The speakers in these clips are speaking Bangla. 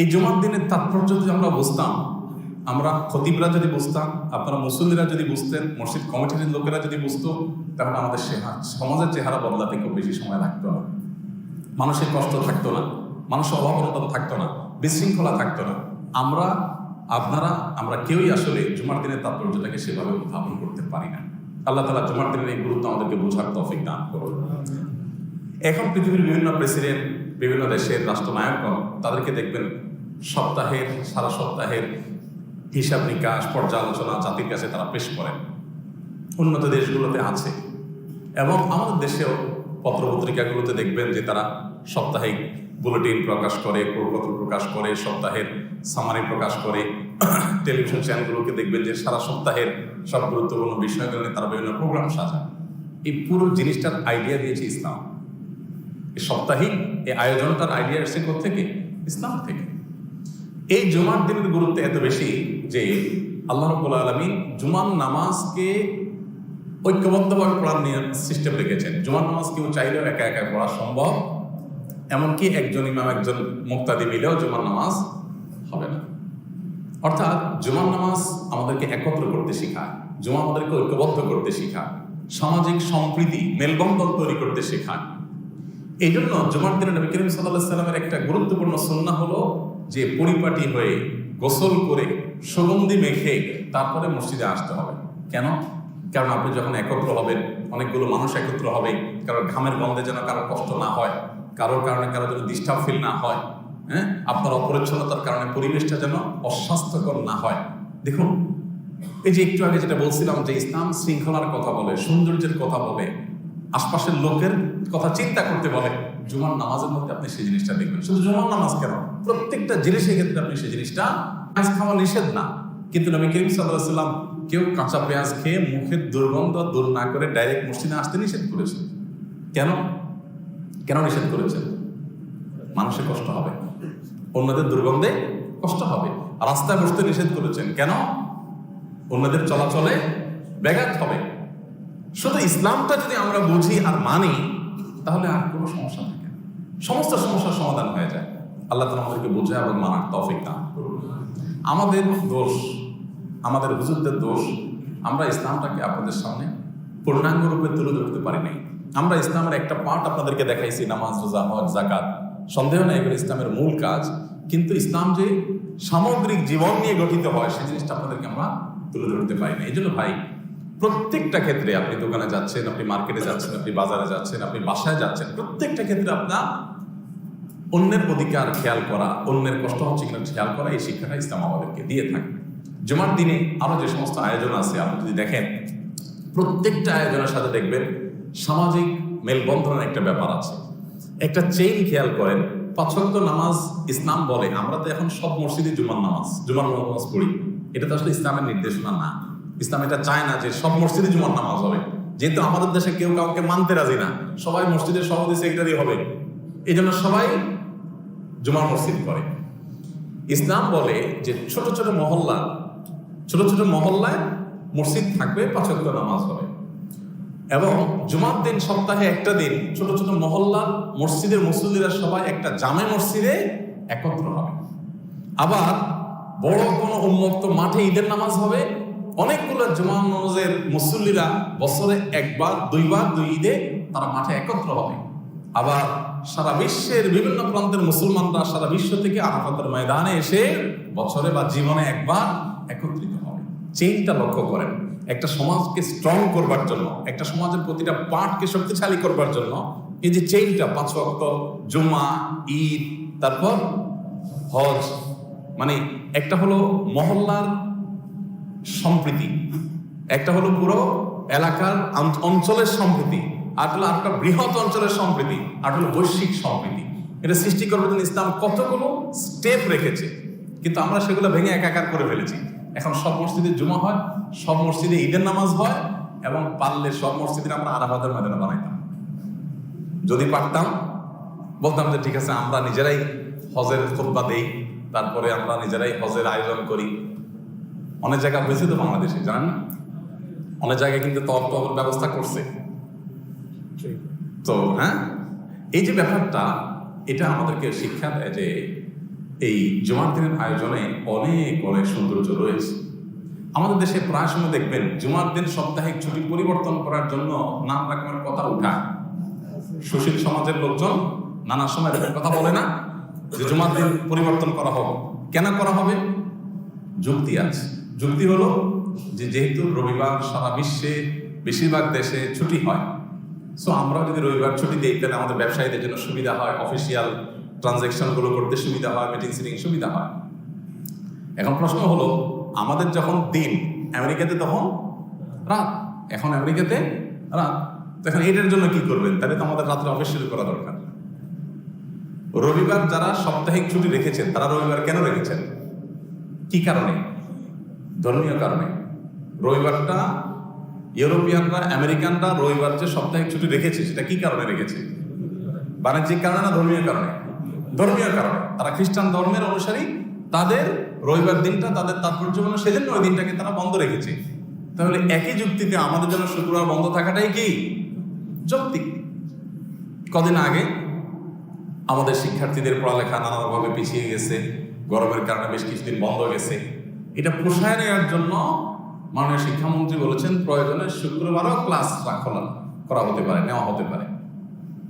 এই জুমার দিনের তাৎপর্য যদি আমরা বুঝতাম, আমরা খতিবরা যদি বুঝতাম, আপনারা মুসল্লিরা যদি বুঝতেন, মসজিদ কমিটির লোকেরা যদি বুঝতো, তাহলে আমাদের সমাজের চেহারা বদলাতে খুব বেশি সময় লাগতো না। মানুষের কষ্ট থাকতো না, মানুষের অভাব থাকতো না, বিশৃঙ্খলা থাকতো না। আমরা, আপনারা, আমরা কেউই আসলে জুমার দিনের তাৎপর্যটাকে সেভাবে উত্থাপন করতে পারি না। আল্লাহ তালা জুমার দিনের এই গুরুত্ব আমাদেরকে বোঝার তফিক দান করুন। এখন পৃথিবীর বিভিন্ন প্রেসিডেন্ট, বিভিন্ন দেশের রাষ্ট্রনায়কগণ, তাদেরকে দেখবেন সপ্তাহের, সারা সপ্তাহের হিসাব নিকাশ, পর্যালোচনা জাতির কাছে তারা পেশ করেন। উন্নত দেশগুলোতে আছে। এবং আমাদের দেশেও পত্রপত্রিকাগুলোতে দেখবেন যে তারা সাপ্তাহিক বুলেটিন প্রকাশ করে প্রপত্র প্রকাশ করে, সপ্তাহের সামারি প্রকাশ করে। টেলিভিশন চ্যানেলগুলোকে দেখবেন যে সারা সপ্তাহের সব গুরুত্বপূর্ণ বিষয়গুলো নিয়ে তারা বিভিন্ন প্রোগ্রাম সাজায়। এই পুরো জিনিসটার আইডিয়া দিয়েছে ইসলাম। এই সাপ্তাহিক এই আয়োজনটার আইডিয়া এসেছে থেকে ইসলাম থেকে। এই জুমার দিনের গুরুত্ব এত বেশি যে আল্লাহ রব্বুল আলমী জুমার নামাজকে ঐক্যবদ্ধভাবে পড়ার সিস্টেম রেখেছেন। জুমার নামাজ কেউ চাইলেও একা একা পড়া সম্ভব, এমনকি একজন ইমাম, একজন মুক্তাদি মিলেও জুমার নামাজ হবে না। অর্থাৎ জুমার নামাজ আমাদেরকে একত্র করতে শেখায়, জুমা আমাদেরকে ঐক্যবদ্ধ করতে শেখায়, সামাজিক সম্প্রীতি, মেলবন্ধন তৈরি করতে শেখায়। এই জন্য জুমার দিনে নবী করিম সাল্লাহ সাল্লামের একটা গুরুত্বপূর্ণ সন্না হলো যে পরিপাটি হয়ে গোসল করে সুগন্ধি মেখে তারপরে মসজিদে আসতে হবে। কেন? কারণ আপনি যখন একত্র হবেন, অনেকগুলো মানুষ একত্র হবে, কারোর ঘামের গন্ধে যেন কারোর কষ্ট না হয়, কারোর কারণে কারও যেন ডিস্টার্ব ফিল না হয় হ্যাঁ? আপনার অপরিচ্ছন্নতার কারণে পরিবেশটা যেন অস্বাস্থ্যকর না হয়। দেখুন, এই যে একটু আগে যেটা বলছিলাম যে ইসলাম শৃঙ্খলার কথা বলে, সৌন্দর্যের কথা বলে, আশপাশের লোকের কথা চিন্তা করতে বলে জুমার নামাজের মধ্যে আপনি সেই জিনিসটা দেখবেন। শুধু জুমার নামাজ কেন? প্রত্যেকটা জিনিসের ক্ষেত্রে আপনি সেই জিনিসটা পেঁয়াজ খাওয়া নিষেধ না। কিন্তু নবী করিম সাল্লাহ সাল্লাম কেউ কাঁচা পেঁয়াজ খেয়ে মুখের দুর্গন্ধ দূর না করে ডাইরেক্ট মসজিদে আসতে নিষেধ করেছেন। কেন? কেন নিষেধ করেছেন? মানুষের কষ্ট হবে। অন্যদের দুর্গন্ধে কষ্ট হবে। রাস্তায় বসতে নিষেধ করেছেন। কেন? অন্যদের চলাচলে ব্যাঘাত হবে। শুধু ইসলামটা যদি আমরা বুঝি আর মানি, তাহলে আর কোনো সমস্যা থাকে না সমস্ত সমস্যার সমাধান হয়ে যায়। আল্লাহ তালা আমাদেরকে বোঝে এবং মানার তফিক দান আমাদের দোষ, আমাদের হুজুরদের দোষ, আমরা ইসলামটাকে আপনাদের সামনে পূর্ণাঙ্গ রূপে তুলে ধরতে পারি নাই। আমরা ইসলামের একটা পার্ট আপনাদেরকে দেখাইছি, নামাজ, রোজা, হজ জাকাত সন্দেহ নেই এগুলো ইসলামের মূল কাজ। কিন্তু ইসলাম যে সামগ্রিক জীবন নিয়ে গঠিত হয়, সেই জিনিসটা আপনাদেরকে আমরা তুলে ধরতে পারি না এই জন্য ভাই প্রত্যেকটা ক্ষেত্রে আপনি দোকানে যাচ্ছেন, আপনি মার্কেটে যাচ্ছেন, আপনি বাজারে যাচ্ছেন, আপনি বাসায় যাচ্ছেন, প্রত্যেকটা ক্ষেত্রে আপনার অন্যের অধিকার খেয়াল করা, অন্যের কষ্ট হচ্ছে কিনা খেয়াল করা, এই শিক্ষাটা ইসলাম আমাদেরকে দিয়ে থাকে। জুমার দিনে আরও যে সমস্ত আয়োজন আছে, আপনি যদি দেখেন, প্রত্যেকটা আয়োজনের সাথে দেখবেন, সামাজিক মেলবন্ধনের একটা ব্যাপার আছে। একটা চেইন খেয়াল করেন পাঁচক্ত নামাজ ইসলাম বলে, আমরা তো এখন সব মসজিদে জুমার নামাজ জুমার নামাজ পড়ি। এটা তো আসলে ইসলামের নির্দেশনা না। ইসলাম এটা চায় না যে সব মসজিদে জুমার নামাজ হবে। যেহেতু আমাদের দেশে কেউ কাউকে মানতে রাজি না, সবাই মসজিদের সভাপতি, সেক্রেটারি হবে। এই জন্য সবাই জুমার মসজিদ করে। ইসলাম বলে যে ছোট ছোট মহল্লা, ছোট ছোট মহল্লায় মসজিদ থাকবে পাঁচক্ত নামাজ হবে। এবং জুমার দিন সপ্তাহে একটা দিন ছোট ছোট মহল্লা, মসজিদের মুসল্লিরা সবাই একটা জামে মসজিদে একত্র হবে। আবার বড় কোনো উন্মুক্ত মাঠে ঈদের নামাজ হবে অনেকগুলো জুমা নামাজের মুসল্লিরা বছরে একবার, দুইবার, দুই ঈদে তারা মাঠে একত্র হবে। আবার সারা বিশ্বের বিভিন্ন প্রান্তের মুসলমানরা সারা বিশ্ব থেকে আরাফাতের ময়দানে এসে বছরে বা জীবনে একবার একত্রিত হবে। চেইনটা লক্ষ্য করেন, একটা সমাজকে স্ট্রং করবার জন্য, একটা সমাজের প্রতিটা পার্টকে শক্তিশালী করবার জন্য এই যে চেইনটা, পাঁচ ওয়াক্ত জুম্মা ঈদ, তারপর হজ মানে একটা হলো মহল্লার সম্প্রীতি। একটা হলো পুরো এলাকার অঞ্চলের সম্প্রীতি, আর হলো একটা বৃহৎ অঞ্চলের সম্প্রীতি, আর হলো বৈশ্বিক সম্প্রীতি। এটা সৃষ্টি জন্য ইসলাম কতগুলো স্টেপ রেখেছে, কিন্তু আমরা সেগুলো ভেঙে একাকার করে ফেলেছি। এখন সব মসজিদে জুমা হয়, সব মসজিদে ঈদের নামাজ হয়, এবং পারলে সব মসজিদে আমরা আরাফাতের ময়দানে বানাইতাম। যদি পারতাম, বলতাম যে ঠিক আছে, আমরা নিজেরাই হজের খোদ্া দেই, তারপরে আমরা নিজেরাই হজের আয়োজন করি অনেক জায়গা হয়েছে তো বাংলাদেশে জানেন? অনেক জায়গায় কিন্তু তপ তপের ব্যবস্থা করছে। তো হ্যাঁ? এই যে ব্যাপারটা এটা আমাদেরকে শিক্ষা দেয় যে এই জুমার দিনের আয়োজনে অনেক অনেক সৌন্দর্য রয়েছে। আমাদের দেশে প্রায় সময় দেখবেন জুমার দিন সাপ্তাহিক ছুটি পরিবর্তন করার জন্য নানা রকমের কথা উঠায় সুশীল সমাজের লোকজন নানা সময় এরকম কথা বলে না যে জুমার দিন পরিবর্তন করা হবে কেন করা হবে? যুক্তি আছে। যুক্তি হলো যে যেহেতু রবিবার সারা বিশ্বে বেশিরভাগ দেশে ছুটি হয় সো আমরা যদি রবিবার ছুটি দিই, তাহলে আমাদের ব্যবসায়ীদের জন্য সুবিধা হয় অফিসিয়াল ট্রানজ্যাকশনগুলো করতে সুবিধা হয় মিটিং সিটিং সুবিধা হয়। এখন প্রশ্ন হলো, আমাদের যখন দিন, আমেরিকাতে তখন রাত, এখন আমেরিকাতে রাত। তখন এটার জন্য কি করবেন? তাহলে তো আমাদের রাত্রে অফিস শুরু করা দরকার। রবিবার যারা সাপ্তাহিক ছুটি রেখেছেন, তারা রবিবার কেন রেখেছেন? কি কারণে? ধর্মীয় কারণে। রবিবারটা ইউরোপিয়ানরা, আমেরিকানরা রবিবার যে সাপ্তাহিক ছুটি রেখেছে, সেটা কি কারণে রেখেছে? বাণিজ্যিক কারণে না ধর্মীয় কারণে? ধর্মীয় কারণে। তারা খ্রিস্টান ধর্মের অনুসারী, তাদের রবিবার দিনটা, তাদের তাৎপর্যপূর্ণ সেজন্য ওই দিনটাকে তারা বন্ধ রেখেছে। তাহলে একই যুক্তিতে আমাদের জন্য শুক্রবার বন্ধ থাকাটাই কি? যৌক্তিক। কদিন আগে আমাদের শিক্ষার্থীদের পড়ালেখা নানাভাবে পিছিয়ে গেছে, গরমের কারণে বেশ কিছুদিন বন্ধ গেছে। এটা পোষায় নেওয়ার জন্য মাননীয় শিক্ষামন্ত্রী বলেছেন, প্রয়োজনে শুক্রবারও ক্লাস রাখা করা হতে পারে, নেওয়া হতে পারে।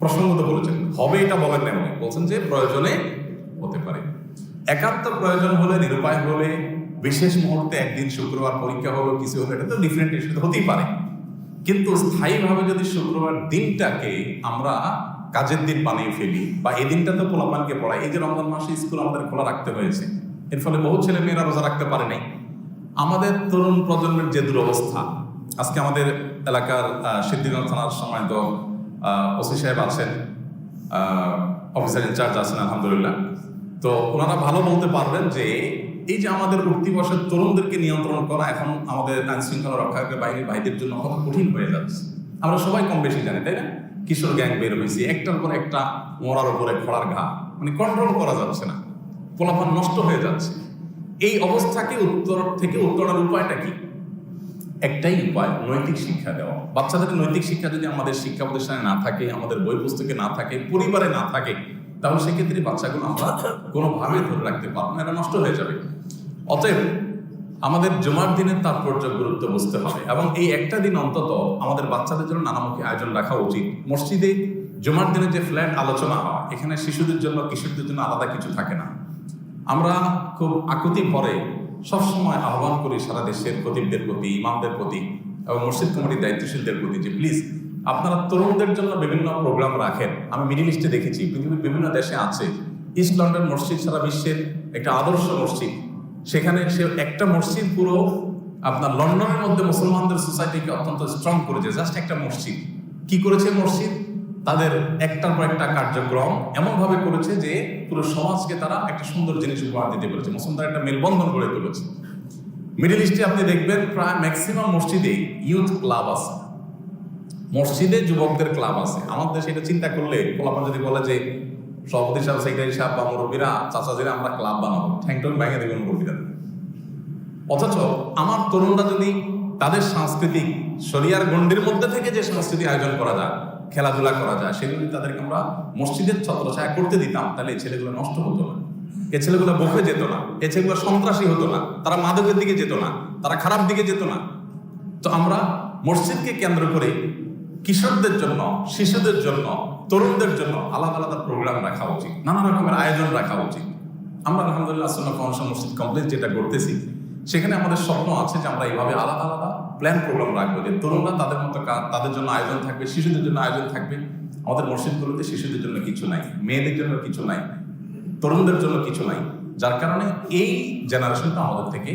প্রসঙ্গত বলেছেন, হবে এটা বলেন না উনি। বলছেন যে প্রয়োজনে হতে পারে। একান্ত প্রয়োজন হলে, নিরুপায় হলে, বিশেষ মুহূর্তে একদিন শুক্রবার পরীক্ষা হলো, কিছু হলো এটা তো ডিফারেন্ট ইস্যু হতেই পারে। কিন্তু স্থায়ীভাবে যদি শুক্রবার দিনটাকে আমরা কাজের দিন বানিয়ে ফেলি, বা এই দিনটা তো পোলাপানকে পড়াই, এই যে রমজান মাসে স্কুল আমাদের খোলা রাখতে হয়েছে এর ফলে বহু ছেলে মেয়েরা রোজা রাখতে পারে নাই। আমাদের তরুণ প্রজন্মের যে দুরবস্থা, আজকে আমাদের এলাকার সিদ্ধিগঞ্জ থানার সময় তো ওসি সাহেব আছেন অফিসার ইনচার্জ আছেন, আলহামদুলিল্লাহ। তো ওনারা ভালো বলতে পারবেন যে, এই যে আমাদের উঠতি বয়সের তরুণদেরকে নিয়ন্ত্রণ করা এখন আমাদের আইন শৃঙ্খলা রক্ষাকারী বাহিনীর ভাইদের জন্য কত কঠিন হয়ে যাচ্ছে। আমরা সবাই কম বেশি জানি, তাই না? কিশোর গ্যাং বের হয়েছে, একটার পর একটা মরার উপরে খড়ার ঘা মানে কন্ট্রোল করা যাচ্ছে না। পোলাপান নষ্ট হয়ে যাচ্ছে। এই অবস্থাকে উত্তর থেকে উত্তরণের উপায়টা কি? একটাই উপায়, নৈতিক শিক্ষা দেওয়া। বাচ্চাদের নৈতিক শিক্ষা যদি আমাদের শিক্ষা প্রতিষ্ঠানে না থাকে, আমাদের বই পুস্তকে না থাকে, পরিবারে না থাকে, তাহলে সেক্ষেত্রে বাচ্চাগুলো আমরা কোনোভাবে ধরে রাখতে পারব না, এটা নষ্ট হয়ে যাবে। অতএব আমাদের জমার দিনের তাৎপর্য গুরুত্ব বুঝতে হবে এবং এই একটা দিন অন্তত আমাদের বাচ্চাদের জন্য নানামুখী আয়োজন রাখা উচিত। মসজিদে জমার দিনে যে ফ্ল্যাট আলোচনা হয়, এখানে শিশুদের জন্য, কিশোরদের জন্য আলাদা কিছু থাকে না। আমরা খুব আকুতি ভরে সবসময় আহ্বান করি সারা দেশের খতিবদের প্রতি, ইমামদের প্রতি এবং মসজিদ কমিটির দায়িত্বশীলদের প্রতি যে, প্লিজ, আপনারা তরুণদের জন্য বিভিন্ন প্রোগ্রাম রাখেন। আমি মিডিল ইস্টে দেখেছি, পৃথিবীর বিভিন্ন দেশে আছে। ইস্ট লন্ডন মসজিদ সারা বিশ্বের একটা আদর্শ মসজিদ। সেখানে সে একটা মসজিদ পুরো আপনার লন্ডনের মধ্যে মুসলমানদের সোসাইটিকে অত্যন্ত স্ট্রং করেছে। জাস্ট একটা মসজিদ। কি করেছে মসজিদ? তাদের একটার পর একটা কার্যক্রম এমনভাবে করেছে যে পুরো সমাজকে তারা একটা সুন্দর জিনিস উপহার দিতে পেরেছে। মুসলমানরা একটা মেলবন্ধন গড়ে তুলেছে। মিডিল ইস্টে আপনি দেখবেন প্রায় ম্যাক্সিমাম মসজিদে ইউথ ক্লাব আছে। মসজিদে যুবকদের ক্লাব আছে। আমাদের এটা চিন্তা করলে পোলাপান যদি বলে যে, সভাপতি সাহেব সেক্রেটারি সাহেব বা মুরব্বীরা চাচাজিরা আমরা ক্লাব বানাবো। ঠ্যাংটন ভেঙে দেবে মুরব্বীরা। অথচ আমার তরুণরা যদি তাদের সাংস্কৃতিক শরিয়ার গণ্ডির মধ্যে থেকে যে সাংস্কৃতিক আয়োজন করা যায়, খেলাধুলা করা যায়, সেগুলো তাদেরকে আমরা মসজিদের ছত্রছায়া করতে দিতাম। তাহলে এই ছেলেগুলো নষ্ট হতো না। এ ছেলেগুলো বকে যেত না। এ ছেলেগুলো সন্ত্রাসী হতো না। তারা মাদকের দিকে যেত না। তারা খারাপ দিকে যেত না। তো আমরা মসজিদকে কেন্দ্র করে কিশোরদের জন্য, শিশুদের জন্য, তরুণদের জন্য আলাদা আলাদা প্রোগ্রাম রাখা উচিত। নানা রকমের আয়োজন রাখা উচিত। আমরা আলহামদুলিল্লাহ আসন্ন ফাউন্ডেশন মসজিদ কমপ্লেক্স যেটা করতেছি সেখানে আমাদের স্বপ্ন আছে যে আমরা এইভাবে আলাদা আলাদা প্ল্যান প্রোগ্রাম রাখব, যে তরুণরা তাদের মতো তাদের জন্য আয়োজন থাকবে, শিশুদের জন্য আয়োজন থাকবে। আমাদের মসজিদগুলোতে শিশুদের জন্য কিছু নাই, মেয়েদের জন্য কিছু নাই, তরুণদের জন্য কিছু নাই। যার কারণে এই জেনারেশনটা আমাদের থেকে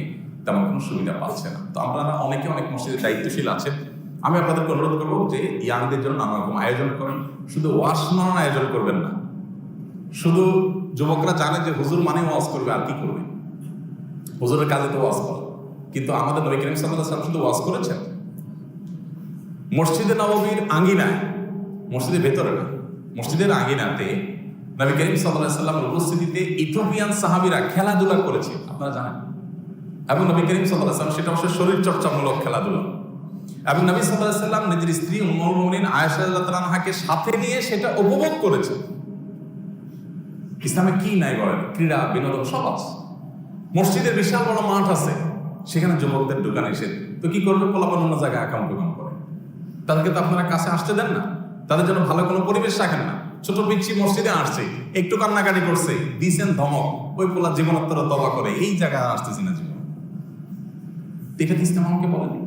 তেমন কোনো সুবিধা পাচ্ছে না। তো আপনারা অনেকে অনেক মসজিদের দায়িত্বশীল আছেন। আমি আপনাদেরকে অনুরোধ করব যে ইয়াংদের জন্য নানা রকম আয়োজন করেন। শুধু ওয়াশ আয়োজন করবেন না। শুধু যুবকরা জানে যে হুজুর মানে ওয়াজ করবে আর কি করবে? হুজুরের কাজে তো ওয়াজ করে। কিন্তু আমাদের নবী করিম সাল্লাম শুধু ওয়াজ করেছেন। মসজিদে নববীর আঙ্গিনায় মসজিদের ভেতরে না, মসজিদের আঙ্গিনাতে নবী করিম সাল্লাহ সাল্লামের উপস্থিতিতে ইথোপিয়ান সাহাবিরা খেলাধুলা করেছে। আপনারা জানেন? এবং নবী করিম সাল্লাহ সাল্লাম সেটা অবশ্য শরীর চর্চামূলক খেলাধুলা। এবং নবী সাল্লাহ সাল্লাম নিজের স্ত্রী উমর মুমিন আয়েশা রাদিয়াল্লাহু তাআলাকে সাথে নিয়ে সেটা উপভোগ করেছে। ইসলামে কি নাই বলেন? ক্রীড়া, বিনোদন, সব আছে। মসজিদের বিশাল বড় মাঠ আছে, সেখানে যুবকদের দোকান এসে। তো কি করবে? পোলাপান অন্য জায়গায় আকাম কুকাম করে। তাদেরকে তো আপনারা কাছে আসতে দেন না। তাদের জন্য ভালো কোনো পরিবেশ রাখেন না। ছোট পিচ্ছি মসজিদে আসছে, একটু কান্নাকাটি করছে, দিছেন ধমক, ওই পোলা জীবনোত্তর দবা করে, এই জায়গায় আসতেছি না জীবন। এটা ইসলাম আমাকে বলেনি?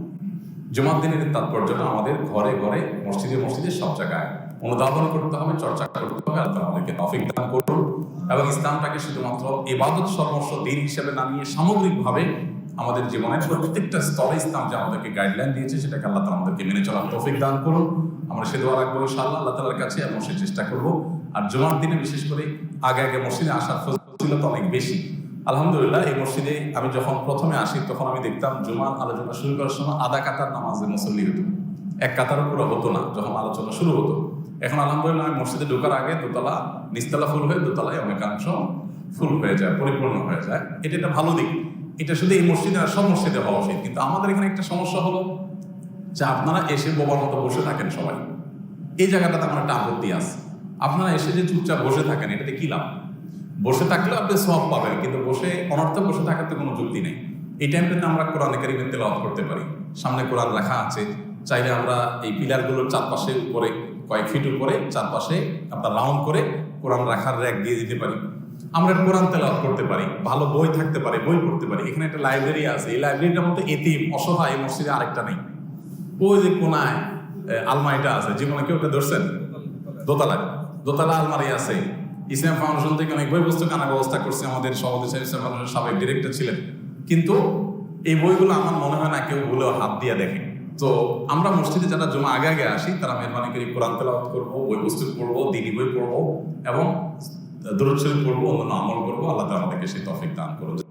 জমাত দিনের তাৎপর্যটা আমাদের ঘরে ঘরে, মসজিদে মসজিদে সব জায়গায় অনুধাবন করতে হবে, চর্চা করতে হবে আর আমাদেরকে তফিক দান করুন। এবং ইসলামটাকে শুধুমাত্র ইবাদত সর্বস্ব দিন হিসেবে না নিয়ে সামগ্রিকভাবে আমাদের জীবনের প্রত্যেকটা স্তরে ইসলাম যে আমাদেরকে গাইডলাইন দিয়েছে, সেটাকে আল্লাহ তালা আমাদেরকে মেনে চলার তৌফিক দান করুন। আমরা সে দোয়া রাখব ইনশাআল্লাহ আল্লাহ তালার কাছে এবং সে চেষ্টা করব। আর জুমার দিনে বিশেষ করে আগে আগে মসজিদে আসার ফজিলত অনেক বেশি। আলহামদুলিল্লাহ, এই মসজিদে আমি যখন প্রথমে আসি, তখন আমি দেখতাম জুমার আলোচনা শুরু করার সময় আধা কাতার নামাজে মুসল্লি হতো। এক কাতারও পুরো হতো না, যখন আলোচনা শুরু হতো। এখন আলহামদুলিল্লাহ আমি মসজিদে ঢোকার আগে দোতলা, নিচতলা ফুল হয়ে দোতলায় অনেকাংশ ফুল হয়ে যায়, পরিপূর্ণ হয়ে যায়। এটা একটা ভালো দিক। এটা শুধু এই মসজিদে আর সব মসজিদে হওয়া উচিত। কিন্তু আমাদের এখানে একটা সমস্যা হলো যে আপনারা এসে বোবার মতো বসে থাকেন সবাই। এই জায়গাটাতে আমার একটা আপত্তি আছে। আপনারা এসে যে চুপচাপ বসে থাকেন, এটাতে কি লাভ? বসে থাকলেও আপনি সব পাবেন, কিন্তু বসে, অনর্থক বসে থাকার তো কোনো যুক্তি নেই। এই টাইমটাতে আমরা কোরআন কারিমের তেলাওয়াত করতে পারি। সামনে কোরআন লেখা আছে। চাইলে আমরা এই পিলারগুলোর চারপাশে উপরে কয়েক ফিট উপরে, চারপাশে আপনার রাউন্ড করে কোরআন রাখার র্যাক দিয়ে দিতে পারি। আমরা কোরআন তেলাওয়াত করতে পারি, ভালো বই থাকতে পারে, বই পড়তে পারি। এখানে একটা লাইব্রেরি আছে, এই লাইব্রেরিটার মধ্যে এতিম, অসহায় মসজিদে আরেকটা নেই। ওই যে কোনায় আলমারিটা আছে জীবনে কেউ ধরছেন? দোতলা দোতলা আলমারি আছে। ইসলাম ফাউন্ডেশন থেকে অনেক বই পুস্তক আনার ব্যবস্থা করছে আমাদের সভাপতি ইসলাম ফাউন্ডেশন সাবেক ডিরেক্টর ছিলেন। কিন্তু এই বইগুলো আমার মনে হয় না কেউ ভুলেও হাত দিয়ে দেখে। তো আমরা মসজিদে যারা জমা আগে আগে আসি, তারা মেহরবানি করে, কোরআন তেলাওয়াত করব, বই বস্তু পড়ব, দিনী বই পড়ব এবং দূরচ্ছবি পড়ব অন্য আমল করব। আল্লাহ তালা আমাদেরকে সেই তফিক দান করব